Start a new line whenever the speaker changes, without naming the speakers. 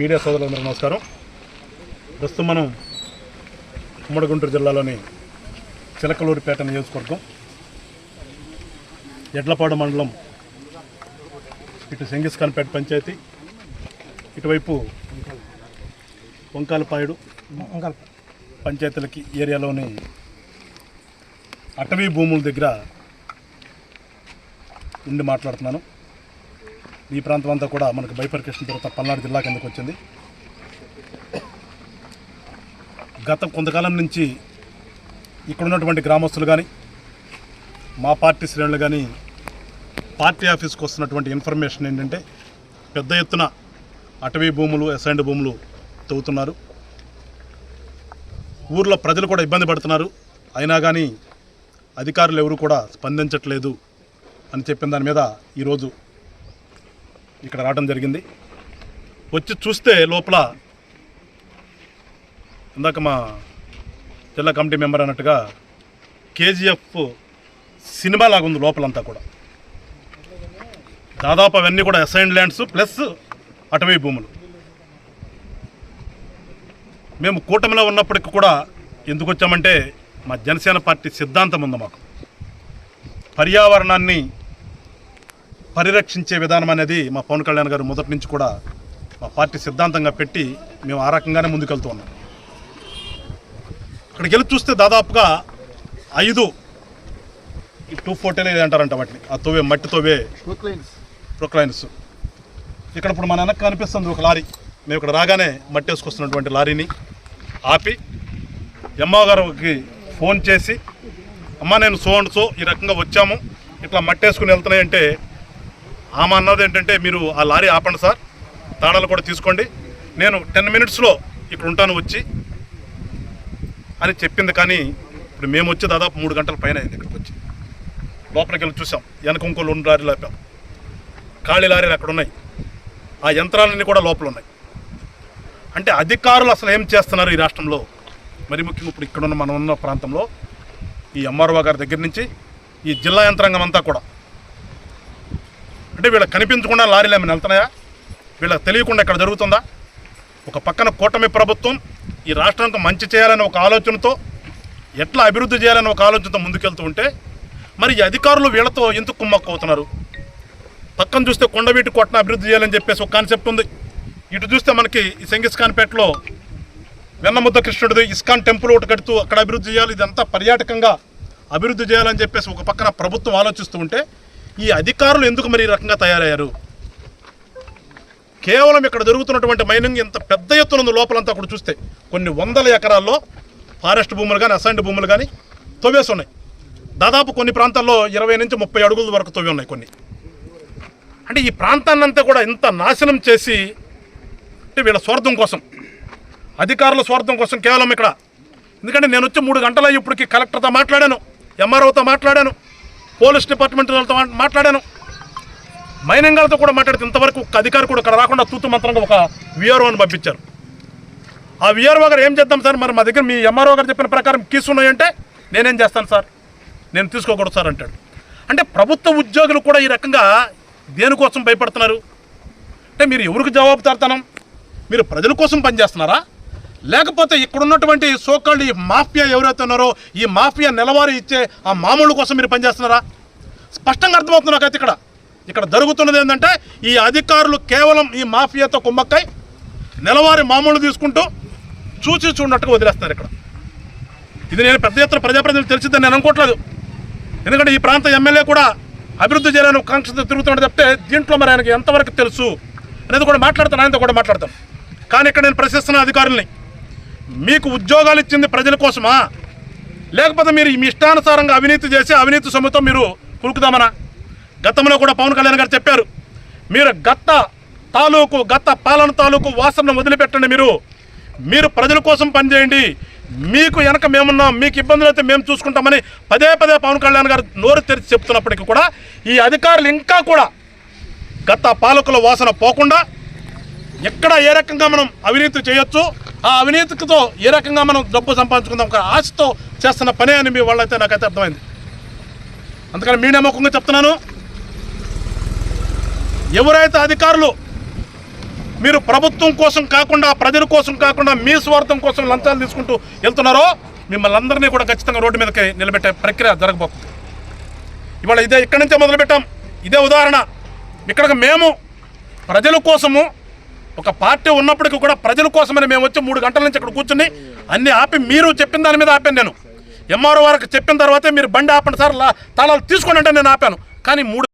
Media సోదరులందరూ నమస్కారం. ప్రస్తుతం మనం ఉమ్మడి గుంటూరు జిల్లాలోని చిలకలూరిపేట నియోజకవర్గం ఎడ్లపాడు మండలం ఇటు సెంగిస్ఖాన్పేట పంచాయతీ ఇటువైపు వంకాలపాయుడు పంచాయతీలకి ఏరియాలోని అటవీ భూముల దగ్గర ఉండి మాట్లాడుతున్నాను. ఈ ప్రాంతం అంతా కూడా మనకు బైఫర్కేషన్ తర్వాత పల్నాడు జిల్లా కిందకు వచ్చింది. గత కొంతకాలం నుంచి ఇక్కడ ఉన్నటువంటి గ్రామస్తులు కానీ మా పార్టీ శ్రేణులు కానీ పార్టీ ఆఫీస్కి వస్తున్నటువంటి ఇన్ఫర్మేషన్ ఏంటంటే పెద్ద ఎత్తున అటవీ భూములు అసైన్డ్ భూములు తవ్వుతున్నారు. ఊర్లో ప్రజలు కూడా ఇబ్బంది పడుతున్నారు. అయినా కానీ అధికారులు ఎవరు కూడా స్పందించట్లేదు అని చెప్పిన దాని మీద ఈరోజు ఇక్కడ రావడం జరిగింది. వచ్చి చూస్తే లోపల ఇందాక మా జిల్లా కమిటీ మెంబర్ అన్నట్టుగా కేజీఎఫ్ సినిమా లాగా ఉంది లోపలంతా కూడా. దాదాపు అవన్నీ కూడా అసైన్ ల్యాండ్స్ ప్లస్ అటవీ భూములు. మేము కూటమిలో ఉన్నప్పటికి కూడా ఎందుకు వచ్చామంటే మా జనసేన పార్టీ సిద్ధాంతం ఉంది మాకు. పర్యావరణాన్ని పరిరక్షించే విధానం అనేది మా పవన్ కళ్యాణ్ గారు మొదటి నుంచి కూడా మా పార్టీ సిద్ధాంతంగా పెట్టి మేము ఆ రకంగానే ముందుకెళ్తూ ఉన్నాం. అక్కడికి వెళ్ళి చూస్తే దాదాపుగా ఐదు టూ ఫోర్టీన్ అంటారంట వాటిని? ఆ తోవే మట్టి తోవే ప్రొక్లైన్స్. ఇక్కడ ఇప్పుడు మన వెనక్కి కనిపిస్తుంది ఒక లారీ. మేము ఇక్కడ రాగానే మట్టి వేసుకొస్తున్నటువంటి లారీని ఆపి ఎమ్మ గారికి ఫోన్ చేసి అమ్మ నేను సో అండ్ సో ఈ రకంగా వచ్చాము. ఇట్లా మట్టేసుకుని వెళ్తున్నాయంటే ఆమె అన్నది ఏంటంటే మీరు ఆ లారీ ఆపండి సార్ తాళాలు కూడా తీసుకోండి. నేను టెన్ మినిట్స్లో ఇక్కడ ఉంటాను వచ్చి అని చెప్పింది కానీ ఇప్పుడు మేము వచ్చి దాదాపు మూడు గంటల పైన అయింది ఇక్కడికి వచ్చి. లోపలికి వెళ్ళి చూసాం. వెనక ఇంకో రెండు లారీలు ఆపాం. ఖాళీ లారీలు అక్కడ ఉన్నాయి. ఆ యంత్రాలన్నీ కూడా లోపల ఉన్నాయి. అంటే అధికారులు అసలు ఏం చేస్తున్నారు ఈ రాష్ట్రంలో? మరి ముఖ్యంగా ఇప్పుడు ఇక్కడున్న మనం ఉన్న ప్రాంతంలో ఈ ఎంఆర్ఓ గారి దగ్గర నుంచి ఈ జిల్లా యంత్రాంగం అంతా కూడా అంటే వీళ్ళకి కనిపించకుండా లారీలు ఏమైనా వెళ్తున్నాయా? వీళ్ళకి తెలియకుండా ఇక్కడ జరుగుతుందా? ఒక పక్కన కూటమి ప్రభుత్వం ఈ రాష్ట్రానికి మంచి చేయాలనే ఒక ఆలోచనతో ఎట్లా అభివృద్ధి చేయాలనే ఒక ఆలోచనతో ముందుకెళ్తూ ఉంటే మరి ఈ అధికారులు వీళ్ళతో ఎందుకు కుమ్మక్కవుతున్నారు? పక్కన చూస్తే కొండవీటి కొట్టన అభివృద్ధి చేయాలని చెప్పేసి ఒక కాన్సెప్ట్ ఉంది. ఇటు చూస్తే మనకి ఈ సెంగిస్ఖాన్పేటలో వెన్నముద్ద కృష్ణుడిది ఇస్కాన్ టెంపుల్ ఒకటి కడుతూ అక్కడ అభివృద్ధి చేయాలి ఇదంతా పర్యాటకంగా అభివృద్ధి చేయాలని చెప్పేసి ఒక పక్కన ప్రభుత్వం ఆలోచిస్తూ ఉంటే ఈ అధికారులు ఎందుకు మరి ఈ రకంగా తయారయ్యారు? కేవలం ఇక్కడ జరుగుతున్నటువంటి మైనింగ్ ఇంత పెద్ద ఎత్తున ఉంది లోపలంతా కూడా చూస్తే. కొన్ని వందల ఎకరాల్లో ఫారెస్ట్ భూములు కానీ అసైన్డ్ భూములు కానీ తవ్వేసి ఉన్నాయి. దాదాపు కొన్ని ప్రాంతాల్లో ఇరవై నుంచి ముప్పై అడుగుల వరకు తవ్వి ఉన్నాయి కొన్ని. అంటే ఈ ప్రాంతాన్నంతా కూడా ఇంత నాశనం చేసి అంటే వీళ్ళ స్వార్థం కోసం అధికారుల స్వార్థం కోసం కేవలం ఇక్కడ. ఎందుకంటే నేను వచ్చి మూడు గంటల ఇప్పటికి కలెక్టర్తో మాట్లాడాను ఎంఆర్ఓతో మాట్లాడాను. పోలీస్ డిపార్ట్మెంట్ వాళ్ళతో మాట్లాడాను. మైనంగాలతో కూడా మాట్లాడితే ఇంతవరకు ఒక అధికారి కూడా ఇక్కడ రాకుండా తూతు మంత్రంగా ఒక విఆర్ఓని పంపించారు. ఆ విఆర్ఓ గారు ఏం చేద్దాం సార్? మరి మా దగ్గర మీ ఎంఆర్ఓ గారు చెప్పిన ప్రకారం కీస్ ఉన్నాయంటే నేనేం చేస్తాను సార్? నేను తీసుకోకూడదు సార్ అంటాడు. అంటే ప్రభుత్వ ఉద్యోగులు కూడా ఈ రకంగా దేనికోసం భయపడుతున్నారు? అంటే మీరు ఎవరికి జవాబుదారుతనం? మీరు ప్రజల కోసం పనిచేస్తున్నారా? లేకపోతే ఇక్కడ ఉన్నటువంటి సోకాళ్ళు ఈ మాఫియా ఎవరైతే ఉన్నారో ఈ మాఫియా నెలవారీ ఇచ్చే ఆ మామూలు కోసం మీరు పనిచేస్తున్నారా? స్పష్టంగా అర్థమవుతుంది నాకైతే ఇక్కడ. ఇక్కడ జరుగుతున్నది ఏంటంటే ఈ అధికారులు కేవలం ఈ మాఫియాతో కుమ్మక్కై నెలవారీ మామూలు తీసుకుంటూ చూసి చూడనట్టుగా వదిలేస్తున్నారు ఇక్కడ. ఇది నేను పెద్ద ఎత్తున ప్రజాప్రతినిధులు తెలిసిద్దని నేను అనుకోవట్లేదు. ఎందుకంటే ఈ ప్రాంత ఎమ్మెల్యే కూడా అభివృద్ధి చేయాలని కాంక్షతో తిరుగుతున్నాడు చెప్తే దీంట్లో మరి ఆయనకి ఎంతవరకు తెలుసు అనేది కూడా మాట్లాడతాను ఆయనతో కూడా మాట్లాడతాను. కానీ ఇక్కడ నేను ప్రశ్నిస్తున్న అధికారుల్ని మీకు ఉద్యోగాలు ఇచ్చింది ప్రజల కోసమా? లేకపోతే మీరు మీ ఇష్టానుసారంగా అవినీతి చేసి అవినీతి సొమ్ముతో మీరు కురుకుదామనా? గతంలో కూడా పవన్ కళ్యాణ్ గారు చెప్పారు మీరు గత తాలూకు గత పాలన తాలూకు వాసనను వదిలిపెట్టండి మీరు. మీరు ప్రజల కోసం పనిచేయండి. మీకు వెనక మేమున్నాం మీకు ఇబ్బందులు అయితే మేము చూసుకుంటామని పదే పదే పవన్ కళ్యాణ్ గారు నోరు తెరిచి చెప్తున్నప్పటికీ కూడా ఈ అధికారులు ఇంకా కూడా గత పాలకుల వాసన పోకుండా ఎక్కడ ఏ రకంగా మనం అవినీతి చేయొచ్చు ఆ అవినీతితో ఏ రకంగా మనం డబ్బు సంపాదించుకుందాం ఒక ఆశతో చేస్తున్న పనే అని మీ వాళ్ళైతే నాకైతే అర్థమైంది. అందుకని మీడియా ముఖంగా చెప్తున్నాను. ఎవరైతే అధికారులు మీరు ప్రభుత్వం కోసం కాకుండా ప్రజల కోసం కాకుండా మీ స్వార్థం కోసం లంచాలు తీసుకుంటూ వెళ్తున్నారో మిమ్మల్ని అందరినీ కూడా ఖచ్చితంగా రోడ్డు మీదకి నిలబెట్టే ప్రక్రియ జరగబోతుంది. ఇవాళ ఇదే ఇక్కడి నుంచే మొదలుపెట్టాం. ఇదే ఉదాహరణ. ఇక్కడికి మేము ప్రజల కోసము ఒక పార్టీ ఉన్నప్పటికీ కూడా ప్రజల కోసమని మేము వచ్చి మూడు గంటల నుంచి ఇక్కడ కూర్చుని అన్ని ఆపి మీరు చెప్పిన దాని మీద ఆపాను నేను. ఎంఆర్ఓ వారికి చెప్పిన తర్వాతే మీరు బండి ఆపండి సార్ లా- తాళాలు తీసుకోండి అంటే నేను ఆపాను. కానీ మూడు